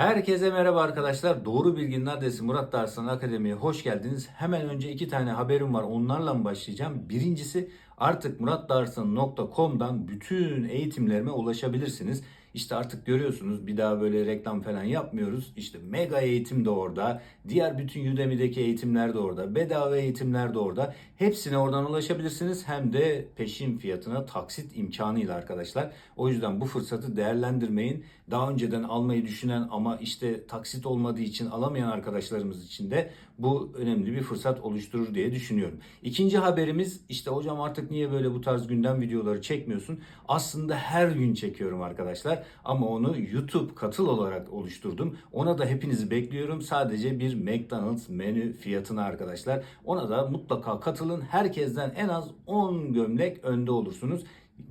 Herkese merhaba arkadaşlar. Doğru Bilginin adresi Murat Darsan Akademi'ye hoş geldiniz. Hemen önce iki tane haberim var. Onlarla mı başlayacağım? Birincisi artık muratdarsan.com'dan bütün eğitimlerime ulaşabilirsiniz. İşte artık görüyorsunuz bir daha böyle reklam falan yapmıyoruz. İşte mega eğitim de orada. Diğer bütün Udemy'deki eğitimler de orada. Bedava eğitimler de orada. Hepsine oradan ulaşabilirsiniz. Hem de peşin fiyatına taksit imkanıyla arkadaşlar. O yüzden bu fırsatı değerlendirmeyin. Daha önceden almayı düşünen ama işte taksit olmadığı için alamayan arkadaşlarımız için de bu önemli bir fırsat oluşturur diye düşünüyorum. İkinci haberimiz işte hocam artık niye böyle bu tarz gündem videoları çekmiyorsun? Aslında her gün çekiyorum arkadaşlar ama onu YouTube katıl olarak oluşturdum. Ona da hepinizi bekliyorum. Sadece bir McDonald's menü fiyatına arkadaşlar. Ona da mutlaka katılın. Herkesten en az 10 gömlek önde olursunuz.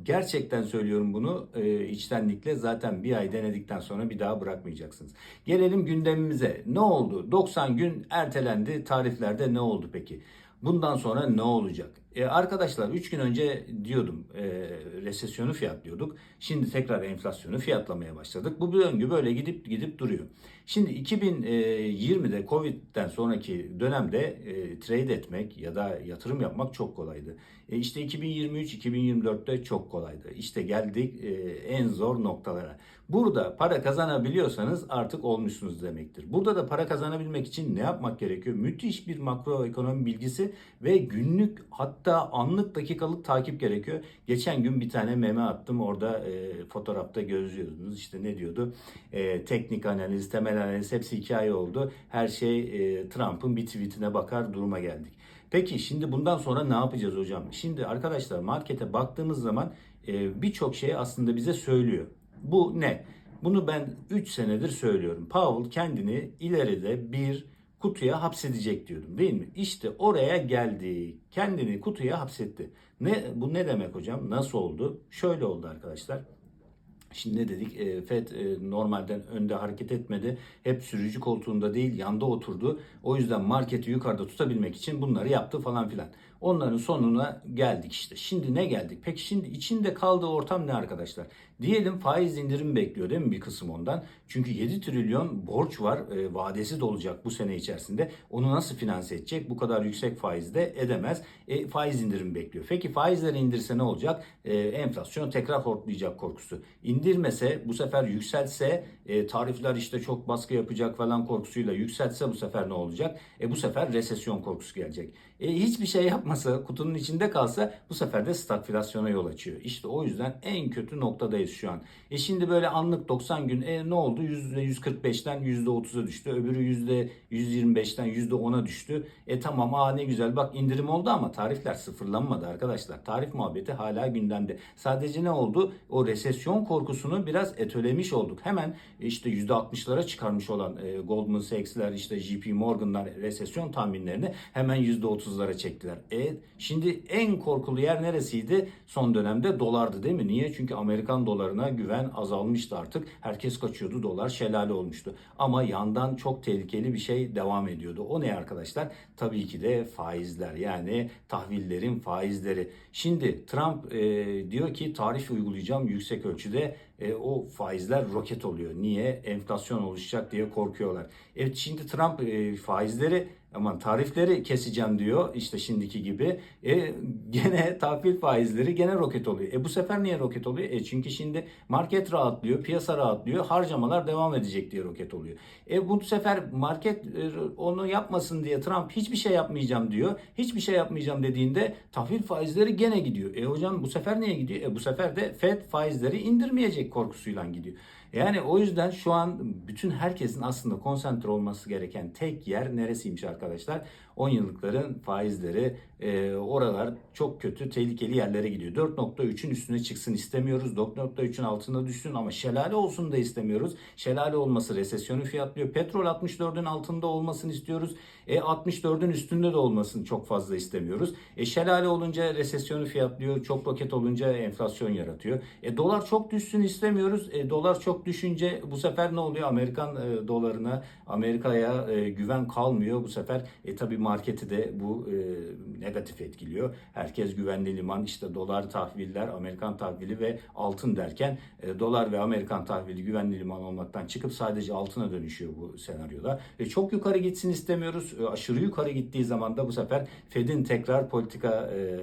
Gerçekten söylüyorum bunu e, içtenlikle zaten bir ay denedikten sonra bir daha bırakmayacaksınız. Gelelim gündemimize. Ne oldu? 90 gün ertelendi. Tariflerde ne oldu peki? Bundan sonra ne olacak? E, arkadaşlar 3 gün önce diyordum e, resesyonu fiyatlıyorduk. Şimdi tekrar enflasyonu fiyatlamaya başladık. Bu bir döngü böyle gidip gidip duruyor. Şimdi 2020'de Covid'den sonraki dönemde e, trade etmek ya da yatırım yapmak çok kolaydı. E, işte 2023-2024'te çok kolaydı. İşte geldik e, en zor noktalara. Burada para kazanabiliyorsanız artık olmuşsunuz demektir. Burada da para kazanabilmek için ne yapmak gerekiyor? Müthiş bir makroekonomi bilgisi ve günlük hatta anlık dakikalık takip gerekiyor. Geçen gün bir tane meme attım. Orada e, fotoğrafta gözlüyordunuz. İşte ne diyordu? E, teknik analiz, temel analiz hepsi hikaye oldu. Her şey e, Trump'ın bir tweetine bakar duruma geldik. Peki şimdi bundan sonra ne yapacağız hocam? Şimdi arkadaşlar markete baktığımız zaman e, birçok şey aslında bize söylüyor. Bu ne? Bunu ben 3 senedir söylüyorum. Powell kendini ileride bir kutuya hapsedecek diyordum değil mi? İşte oraya geldi. Kendini kutuya hapsetti. Ne bu ne demek hocam? Nasıl oldu? Şöyle oldu arkadaşlar. Şimdi ne dedik? E, FED e, normalden önde hareket etmedi. Hep sürücü koltuğunda değil yanda oturdu. O yüzden marketi yukarıda tutabilmek için bunları yaptı falan filan. Onların sonuna geldik işte. Şimdi ne geldik? Peki şimdi içinde kaldığı ortam ne arkadaşlar? Diyelim faiz indirim bekliyor değil mi bir kısım ondan? Çünkü 7 trilyon borç var. E, vadesi de olacak bu sene içerisinde. Onu nasıl finanse edecek? Bu kadar yüksek faizde edemez. E, faiz indirim bekliyor. Peki faizleri indirse ne olacak? E, enflasyon tekrar hortlayacak korkusu. İndirmese bu sefer yükselse e, tarifler işte çok baskı yapacak falan korkusuyla yükseltse bu sefer ne olacak? E, bu sefer resesyon korkusu gelecek. E, hiçbir şey yapmasa kutunun içinde kalsa bu sefer de stagflasyona yol açıyor. İşte o yüzden en kötü noktadayız şu an. E şimdi böyle anlık 90 gün e, ne oldu? %145'ten %30'a düştü. Öbürü %125'ten %10'a düştü. E tamam aa ne güzel bak indirim oldu ama tarifler sıfırlanmadı arkadaşlar. Tarif muhabbeti hala gündemde. Sadece ne oldu? O resesyon korkusunu biraz etölemiş olduk. Hemen işte %60'lara çıkarmış olan e, Goldman Sachs'ler işte JP Morgan'lar resesyon tahminlerini hemen %30'lara çektiler. E şimdi en korkulu yer neresiydi? Son dönemde dolardı değil mi? Niye? Çünkü Amerikan dolarına güven azalmıştı artık. Herkes kaçıyordu. Dolar şelale olmuştu. Ama yandan çok tehlikeli bir şey devam ediyordu. O ne arkadaşlar? Tabii ki de faizler. Yani tahvillerin faizleri. Şimdi Trump e, diyor ki tarif uygulayacağım yüksek ölçüde e, o faizler roket oluyor. Niye? Enflasyon oluşacak diye korkuyorlar. Evet şimdi Trump e, faizleri aman tarifleri keseceğim diyor işte şimdiki gibi. E, gene tahvil faizleri gene roket oluyor. E bu sefer niye roket oluyor? E çünkü şimdi market rahatlıyor, piyasa rahatlıyor, harcamalar devam edecek diye roket oluyor. E bu sefer market e, onu yapmasın diye Trump hiçbir şey yapmayacağım diyor. Hiçbir şey yapmayacağım dediğinde tahvil faizleri gene gidiyor. E hocam bu sefer niye gidiyor? E bu sefer de Fed faizleri indirmeyecek korkusuyla gidiyor. Yani o yüzden şu an bütün herkesin aslında konsantre olması gereken tek yer neresiymiş arkadaşlar? 10 yıllıkların faizleri e, oralar çok kötü tehlikeli yerlere gidiyor. 4.3'ün üstüne çıksın istemiyoruz. 4.3'ün altında düşsün ama şelale olsun da istemiyoruz. Şelale olması resesyonu fiyatlıyor. Petrol 64'ün altında olmasını istiyoruz. E 64'ün üstünde de olmasını çok fazla istemiyoruz. E şelale olunca resesyonu fiyatlıyor. Çok roket olunca enflasyon yaratıyor. E dolar çok düşsün istemiyoruz. E dolar çok düşünce bu sefer ne oluyor? Amerikan e, dolarına, Amerika'ya e, güven kalmıyor. Bu sefer e tabi marketi de bu e, negatif etkiliyor. Herkes güvenli liman, işte dolar tahviller, Amerikan tahvili ve altın derken e, dolar ve Amerikan tahvili güvenli liman olmaktan çıkıp sadece altına dönüşüyor bu senaryoda. E, çok yukarı gitsin istemiyoruz. E, aşırı yukarı gittiği zaman da bu sefer Fed'in tekrar politika e,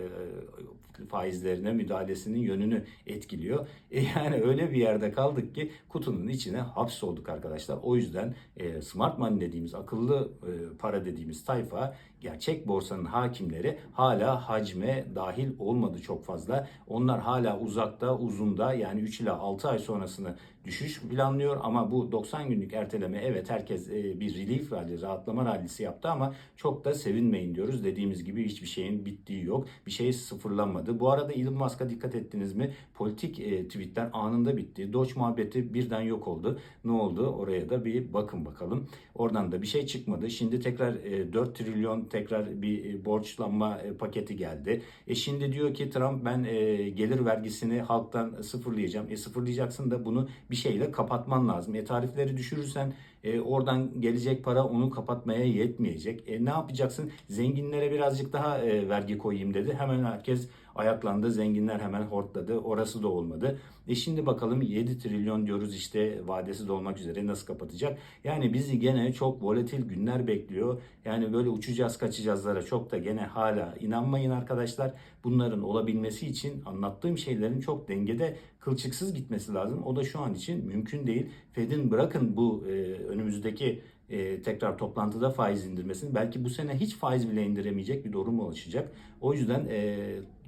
faizlerine müdahalesinin yönünü etkiliyor. E yani öyle bir yerde kaldık ki kutunun içine hapsolduk arkadaşlar. O yüzden e, smart money dediğimiz akıllı e, para dediğimiz tayfa gerçek borsanın hakimleri hala hacme dahil olmadı çok fazla. Onlar hala uzakta, uzunda yani 3 ila 6 ay sonrasını düşüş planlıyor ama bu 90 günlük erteleme evet herkes e, bir relief rally, rahatlama rallisi yaptı ama çok da sevinmeyin diyoruz. Dediğimiz gibi hiçbir şeyin bittiği yok. Bir şey sıfırlanmadı. Bu arada Elon Musk'a dikkat ettiniz mi? Politik e, tweetler anında bitti. Doge muhabbeti birden yok oldu. Ne oldu? Oraya da bir bakın bakalım. Oradan da bir şey çıkmadı. Şimdi tekrar e, 4 trilyon tekrar bir e, borçlanma e, paketi geldi. E şimdi diyor ki Trump ben e, gelir vergisini halktan sıfırlayacağım. E sıfırlayacaksın da bunu bir şeyle kapatman lazım. E tarifleri düşürürsen e, oradan gelecek para onu kapatmaya yetmeyecek. E, ne yapacaksın? Zenginlere birazcık daha e, vergi koyayım dedi. Hemen herkes ayaklandı. Zenginler hemen hortladı. Orası da olmadı. E şimdi bakalım 7 trilyon diyoruz işte vadesi dolmak üzere nasıl kapatacak? Yani bizi gene çok volatil günler bekliyor. Yani böyle uçacağız kaçacağızlara çok da gene hala inanmayın arkadaşlar. Bunların olabilmesi için anlattığım şeylerin çok dengede kılçıksız gitmesi lazım. O da şu an için mümkün değil. Fed'in bırakın bu e, önümüzdeki e, tekrar toplantıda faiz indirmesini belki bu sene hiç faiz bile indiremeyecek bir durum oluşacak. O yüzden e,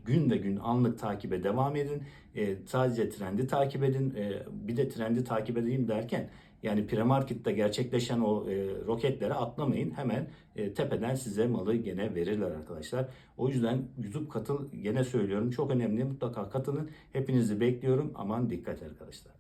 gün ve gün anlık takibe devam edin. E, sadece trendi takip edin. E, bir de trendi takip edeyim derken yani premarkette gerçekleşen o e, roketlere atlamayın. Hemen e, tepeden size malı gene verirler arkadaşlar. O yüzden YouTube katıl gene söylüyorum çok önemli. Mutlaka katılın. Hepinizi bekliyorum. Aman dikkat arkadaşlar.